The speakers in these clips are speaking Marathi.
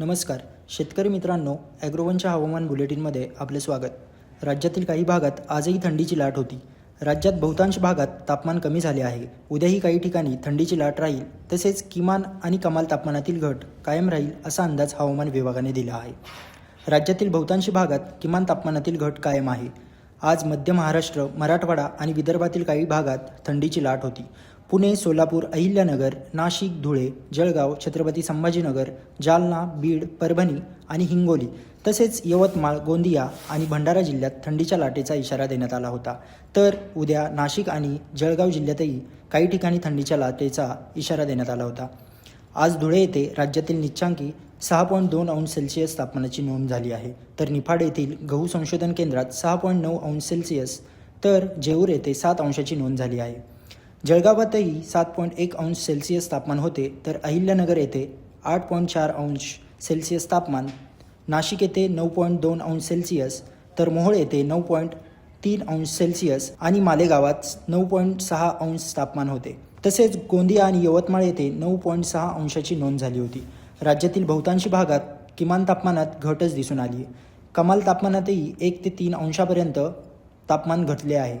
नमस्कार. शेतकरी मित्रांनो ॲग्रोवनच्या हवामान बुलेटिनमध्ये आपले स्वागत. राज्यातील काही भागात आजही थंडीची लाट होती. राज्यात बहुतांश भागात तापमान कमी झाले आहे. उद्याही काही ठिकाणी थंडीची लाट राहील. तसेच किमान आणि कमाल तापमानातील घट कायम राहील असा अंदाज हवामान विभागाने दिला आहे. राज्यातील बहुतांश भागात किमान तापमानातील घट कायम आहे. आज मध्य महाराष्ट्र मराठवाडा आणि विदर्भातील काही भागात थंडीची लाट होती. पुणे सोलापूर अहिल्यानगर नाशिक धुळे जळगाव छत्रपती संभाजीनगर जालना बीड परभणी आणि हिंगोली तसेच यवतमाळ गोंदिया आणि भंडारा जिल्ह्यात थंडीच्या लाटेचा इशारा देण्यात आला होता. तर उद्या नाशिक आणि जळगाव जिल्ह्यातही काही ठिकाणी थंडीच्या लाटेचा इशारा देण्यात आला होता. आज धुळे येथे राज्यातील निच्चांकी सहा पॉईंट दोन अंश सेल्सिअस तापमानाची नोंद झाली आहे. तर निफाड येथील गहू संशोधन केंद्रात सहा पॉईंट नऊ अंश सेल्सिअस तर जेऊर येथे सात अंशाची नोंद झाली आहे. जळगावातही सात पॉईंट एक अंश सेल्सिअस तापमान होते तर अहिल्यानगर येथे आठ पॉईंट चार अंश सेल्सिअस तापमान नाशिक येथे नऊ पॉईंट दोन अंश सेल्सिअस तर मोहोळ येथे नऊ पॉईंट तीन अंश सेल्सिअस आणि मालेगावात नऊ पॉईंट सहा अंश तापमान होते. तसेच गोंदिया आणि यवतमाळ येथे नऊ पॉईंट सहा अंशाची नोंद झाली होती. राज्यातील बहुतांशी भागात किमान तापमानात घटच दिसून आली कमाल तापमानातही एक ते तीन अंशापर्यंत तापमान घटले आहे.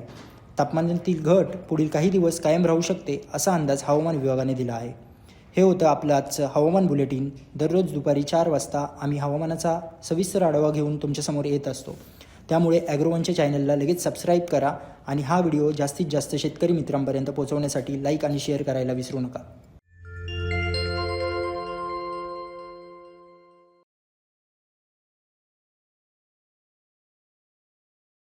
तापमानातील घट पुढील काही दिवस कायम राहू शकते असा अंदाज हवामान विभागाने दिला आहे. हे होतं आपलं आजचं हवामान बुलेटिन. दररोज दुपारी चार वाजता आम्ही हवामानाचा सविस्तर आढावा घेऊन तुमच्यासमोर येत असतो. त्यामुळे ॲग्रोवनच्या चॅनलला लगेच सबस्क्राईब करा आणि हा व्हिडिओ जास्तीत जास्त शेतकरी मित्रांपर्यंत पोहोचवण्यासाठी लाईक आणि शेअर करायला विसरू नका.